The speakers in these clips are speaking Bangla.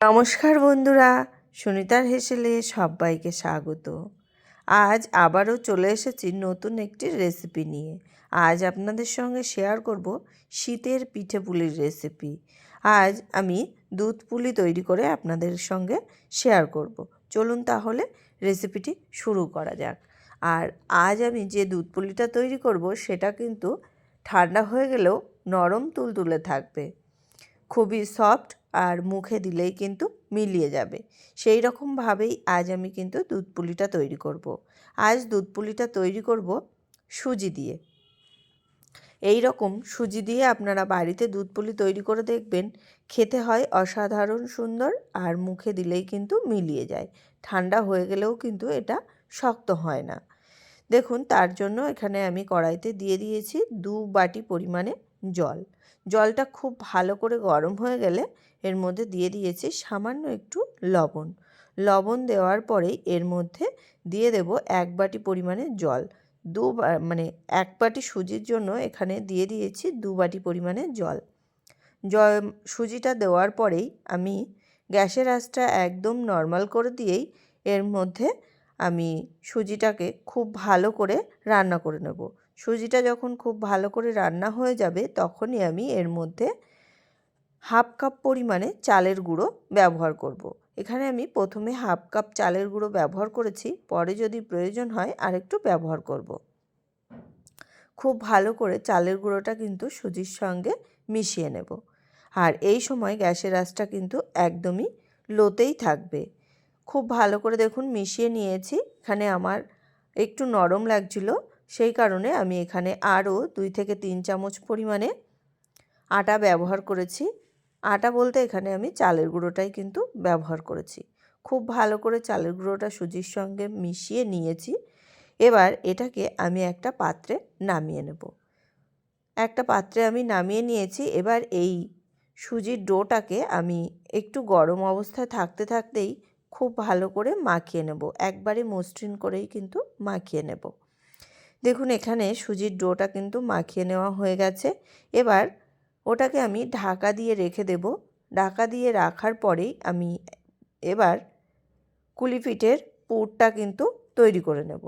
নমস্কার বন্ধুরা, সুনিতার হেসেলে সবাইকে স্বাগত। আজ আবারও চলে এসেছি নতুন একটি রেসিপি নিয়ে। আজ আপনাদের সঙ্গে শেয়ার করব শীতের পিঠে পুলির রেসিপি। আজ আমি দুধ পুলি তৈরি করে আপনাদের সঙ্গে শেয়ার করব। চলুন তাহলে রেসিপিটি শুরু করা যাক। আর আজ আমি যে দুধ পুলিটা তৈরি করব, সেটা কিন্তু ঠান্ডা হয়ে গেলেও নরম তুলতুলে থাকবে। খুবই সফট আর মুখে দিলেই কিন্তু মিলিয়ে যাবে। সেই রকমভাবেই আজ আমি কিন্তু দুধ পুলিটা তৈরি করব। আজ দুধ পুলিটা তৈরি করব সুজি দিয়ে। এই রকম সুজি দিয়ে আপনারা বাড়িতে দুধ পুলি তৈরি করে দেখবেন, খেতে হয় অসাধারণ সুন্দর আর মুখে দিলেই কিন্তু মিলিয়ে যায়। ঠান্ডা হয়ে গেলেও কিন্তু এটা শক্ত হয় না। দেখুন, তার জন্য এখানে আমি কড়াইতে দিয়ে দিয়েছি দু বাটি পরিমাণে জল। জলটা খুব ভালো করে গরম হয়ে গেলে এর মধ্যে দিয়ে দিয়েছি সামান্য একটু লবণ। লবণ দেওয়ার পরেই এর মধ্যে দিয়ে দেব এক বাটি পরিমাণে জল। দু মানে এক বাটি সুজির জন্য এখানে দিয়ে দিয়েছি দু বাটি পরিমাণে জল। জল, সুজিটা দেওয়ার পরেই আমি গ্যাসের আঁচটা একদম নর্মাল করে দিয়েই এর মধ্যে আমি সুজিটাকে খুব ভালো করে রান্না করে নেব। সুজিটা যখন খুব ভালো করে রান্না হয়ে যাবে, তখনই আমি এর মধ্যে হাফ কাপ পরিমাণে চালের গুঁড়ো ব্যবহার করব। এখানে আমি প্রথমে হাফ কাপ চালের গুঁড়ো ব্যবহার করেছি, পরে যদি প্রয়োজন হয় আরেকটু ব্যবহার করব। খুব ভালো করে চালের গুঁড়োটা কিন্তু সুজির সঙ্গে মিশিয়ে নেব আর এই সময় গ্যাসের আঁচটা কিন্তু একদমই লোতেই থাকবে খুব ভালো করে দেখুন মিশিয়ে নিয়েছি, এখানে আমার একটু নরম লাগছিল সেই কারণে আমি এখানে আরও দুই থেকে তিন চামচ পরিমাণে আটা ব্যবহার করেছি। আটা বলতে এখানে আমি চালের গুঁড়োটাই কিন্তু ব্যবহার করেছি। খুব ভালো করে চালের গুঁড়োটা সুজির সঙ্গে মিশিয়ে নিয়েছি। এবার এটাকে আমি একটা পাত্রে নামিয়ে নেব। একটা পাত্রে আমি নামিয়ে নিয়েছি। এবার এই সুজির ডোটাকে আমি একটু গরম অবস্থায় থাকতে থাকতেই খুব ভালো করে মাখিয়ে নেব। একবারে মসৃণ করেই কিন্তু মাখিয়ে নেব। দেখুন, এখানে সুজির ডোটা কিন্তু মাখিয়ে নেওয়া হয়ে গেছে। এবার ওটাকে আমি ঢাকা দিয়ে রেখে দেব। ঢাকা দিয়ে রাখার পরেই আমি এবার কুলিপিঠের পুরটা কিন্তু তৈরি করে নেব।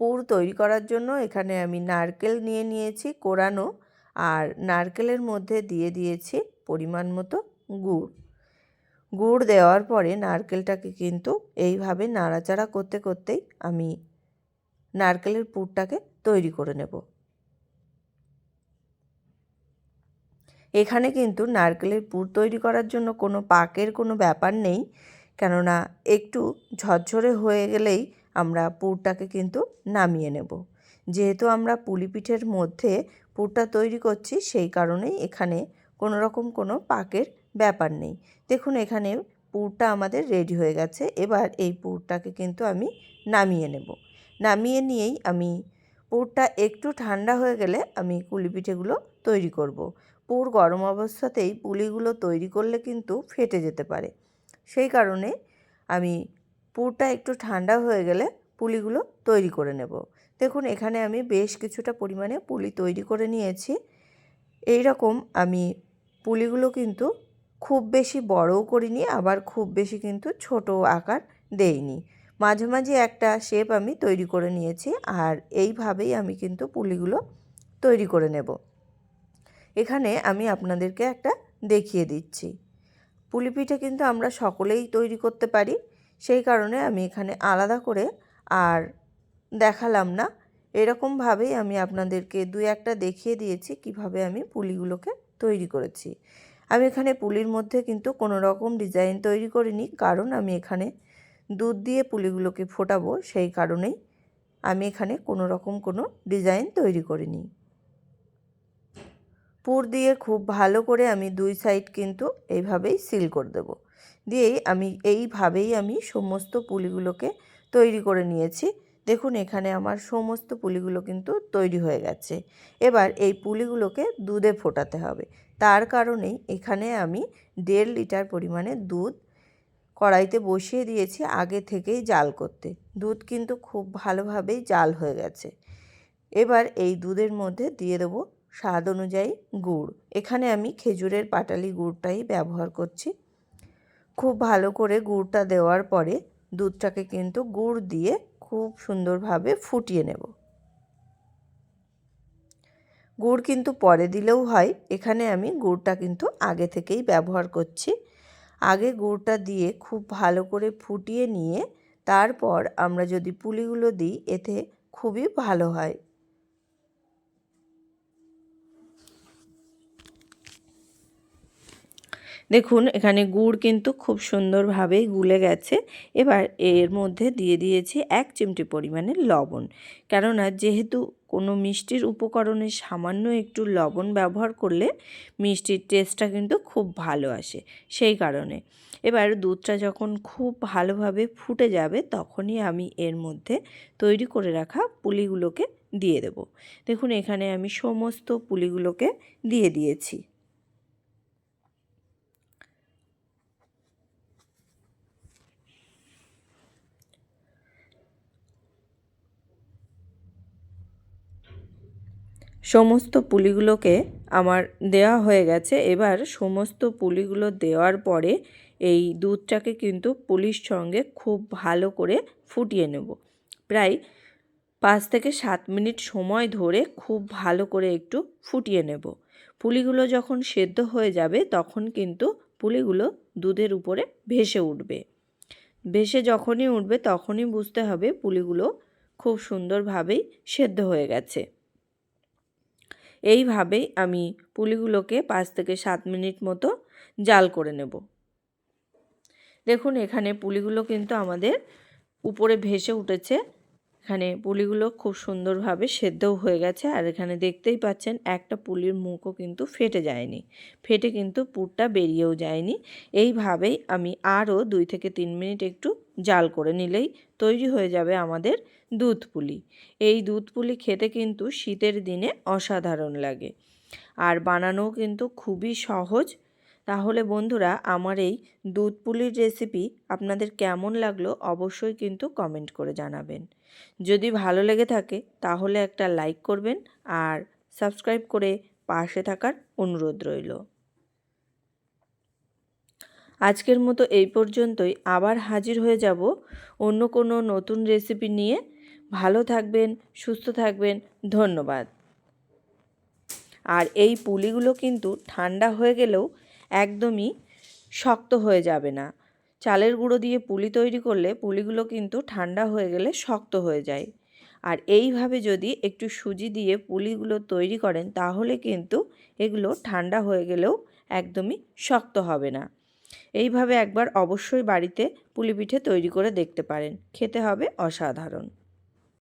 পুর তৈরি করার জন্য এখানে আমি নারকেল নিয়ে নিয়েছি কোরানো আর নারকেলের মধ্যে দিয়ে দিয়েছি পরিমাণ মতো গুড়। গুড় দেওয়ার পরে নারকেলটাকে কিন্তু এইভাবে নাড়াচাড়া করতে, করতেই আমি নারকেলের পুরটাকে তৈরি করে নেব। এখানে কিন্তু নারকেলের পুর তৈরি করার জন্য কোনো পাকের কোনো ব্যাপার নেই, কেননা একটু ঝরঝরে হয়ে গেলেই আমরা পুরটাকে কিন্তু নামিয়ে নেব। যেহেতু আমরা পুলি পিঠের মধ্যে পুরটা তৈরি করছি, সেই কারণেই এখানে কোনো রকম কোনো পাকের ব্যাপার নেই। দেখুন, এখানে পুরটা আমাদের রেডি হয়ে গেছে। এবার এই পুরটাকে কিন্তু আমি নামিয়ে নেব। নামিয়ে নিয়েই আমি পুরটা একটু ঠান্ডা হয়ে গেলে আমি কুলি পিঠেগুলো তৈরি করব। পুর গরম অবস্থাতেই পুলিগুলো তৈরি করলে কিন্তু ফেটে যেতে পারে। সেই কারণে আমি পুরটা একটু ঠান্ডা হয়ে গেলে পুলিগুলো তৈরি করে নেব। দেখুন, এখানে আমি বেশ কিছুটা পরিমাণে পুলি তৈরি করে নিয়েছি। এই রকম আমি পুলিগুলো কিন্তু খুব বেশি বড়ও করিনি, আবার খুব বেশি কিন্তু ছোট আকার দেইনি। মাঝামাঝি একটা শেপ আমি তৈরি করে নিয়েছি আর এইভাবেই আমি কিন্তু পুলিগুলো তৈরি করে নেব। এখানে আমি আপনাদেরকে একটা দেখিয়ে দিচ্ছি। পুলি পিঠে কিন্তু আমরা সকলেই তৈরি করতে পারি, সেই কারণে আমি এখানে আলাদা করে আর দেখালাম না। এরকমভাবেই আমি আপনাদেরকে দু একটা দেখিয়ে দিয়েছি কীভাবে আমি পুলিগুলোকে তৈরি করেছি। আমি এখানে পুলির মধ্যে কিন্তু কোনো রকম ডিজাইন তৈরি করিনি, কারণ আমি এখানে দুধ দিয়ে পুলিগুলোকে ফোটাবো সেই কারণেই আমি এখানে কোনো রকম কোনো ডিজাইন তৈরি করিনি। পুর দিয়ে খুব ভালো করে আমি দুই সাইড কিন্তু এইভাবেই সিল করে দেব। দিয়েই আমি এইভাবেই আমি সমস্ত পুলিগুলোকে তৈরি করে নিয়েছি। দেখুন এখানে আমার সমস্ত পুলিগুলো কিন্তু তৈরি হয়ে গেছে। এবার এই পুলিগুলোকে দুধে ফোটাতে হবে। তার কারণেই এখানে আমি দেড় লিটার পরিমাণে দুধ কড়াইতে বসিয়ে দিয়েছি আগে থেকেই জাল করতে। দুধ কিন্তু খুব ভালোভাবেই জাল হয়ে গেছে। এবার এই দুধের মধ্যে দিয়ে দেবো স্বাদ অনুযায়ী গুড়। এখানে আমি খেজুরের পাটালি গুড়টাই ব্যবহার করছি। খুব ভালো করে গুড়টা দেওয়ার পরে দুধটাকে কিন্তু গুড় দিয়ে খুব সুন্দরভাবে ফুটিয়ে নেব। গুড় কিন্তু পরে দিলেও হয়। এখানে আমি গুড়টা কিন্তু আগে থেকেই ব্যবহার করছি। আগে গুড়টা দিয়ে খুব ভালো করে ফুটিয়ে নিয়ে তারপর আমরা যদি পুলিগুলো দিই, এতে খুবই ভালো হয়। দেখুন, এখানে গুড় কিন্তু খুব সুন্দরভাবেই গুলে গেছে। এবার এর মধ্যে দিয়ে দিয়েছি এক চিমটি পরিমাণে লবণ। কেননা, যেহেতু কোনো মিষ্টির উপকরণে সামান্য একটু লবণ ব্যবহার করলে মিষ্টির টেস্টটা কিন্তু খুব ভালো আসে সেই কারণে। এবার দুধটা যখন খুব ভালোভাবে ফুটে যাবে, তখনই আমি এর মধ্যে তৈরি করে রাখা পুলিগুলোকে দিয়ে দেব। দেখুন, এখানে আমি সমস্ত পুলিগুলোকে দিয়ে দিয়েছি। সমস্ত পুলিগুলোকে আমার দেওয়া হয়ে গেছে। এবার সমস্ত পুলিগুলো দেওয়ার পরে এই দুধটাকে কিন্তু পুলির সঙ্গে খুব ভালো করে ফুটিয়ে নেব। প্রায় পাঁচ থেকে সাত মিনিট সময় ধরে খুব ভালো করে একটু ফুটিয়ে নেব। পুলিগুলো যখন সেদ্ধ হয়ে যাবে তখন কিন্তু পুলিগুলো দুধের উপরে ভেসে উঠবে। ভেসে যখনই উঠবে তখনই বুঝতে হবে পুলিগুলো খুব সুন্দরভাবেই সেদ্ধ হয়ে গেছে। এইভাবেই আমি পুলিগুলোকে পাঁচ থেকে সাত মিনিট মতো জাল করে নেব। দেখুন, এখানে পুলিগুলো কিন্তু আমাদের উপরে ভেসে উঠেছে। এখানে পুলিগুলো খুব সুন্দরভাবে সেদ্ধও হয়ে গেছে। আর এখানে দেখতেই পাচ্ছেন, একটা পুলির মুখও কিন্তু ফেটে যায়নি। ফেটে কিন্তু পুরটা বেরিয়েও যায়নি। এইভাবেই আমি আরও দুই থেকে তিন মিনিট একটু জাল করে নিলেই তৈরি হয়ে যাবে আমাদের দুধ পুলি। এই দুধ পুলি খেতে কিন্তু শীতের দিনে অসাধারণ লাগে। আর বানানোও কিন্তু খুবই সহজ। তাহলে বন্ধুরা, আমার এই দুধ পুলির রেসিপি আপনাদের কেমন লাগল অবশ্যই কিন্তু কমেন্ট করে জানাবেন। যদি ভালো লেগে থাকে, তাহলে একটা লাইক করবেন আর সাবস্ক্রাইব করে পাশে থাকার অনুরোধ রইল। আজকের মতো এই পর্যন্তই। আবার হাজির হয়ে যাব অন্য কোনো নতুন রেসিপি নিয়ে। ভালো থাকবেন, সুস্থ থাকবেন, ধন্যবাদ। আর এই পুলিগুলো কিন্তু ঠান্ডা হয়ে গেলেও একদমই শক্ত হয়ে যাবে না। চালের গুঁড়ো দিয়ে পুলি তৈরি করলে পুলিগুলো কিন্তু ঠান্ডা হয়ে গেলে শক্ত হয়ে যায়। আর এইভাবে যদি একটু সুজি দিয়ে পুলিগুলো তৈরি করেন, তাহলে কিন্তু এগুলো ঠান্ডা হয়ে গেলেও একদমই শক্ত হবে না। এইভাবে একবার অবশ্যই বাড়িতে পুলি পিঠে তৈরি করে দেখতে পারেন। খেতে হবে অসাধারণ।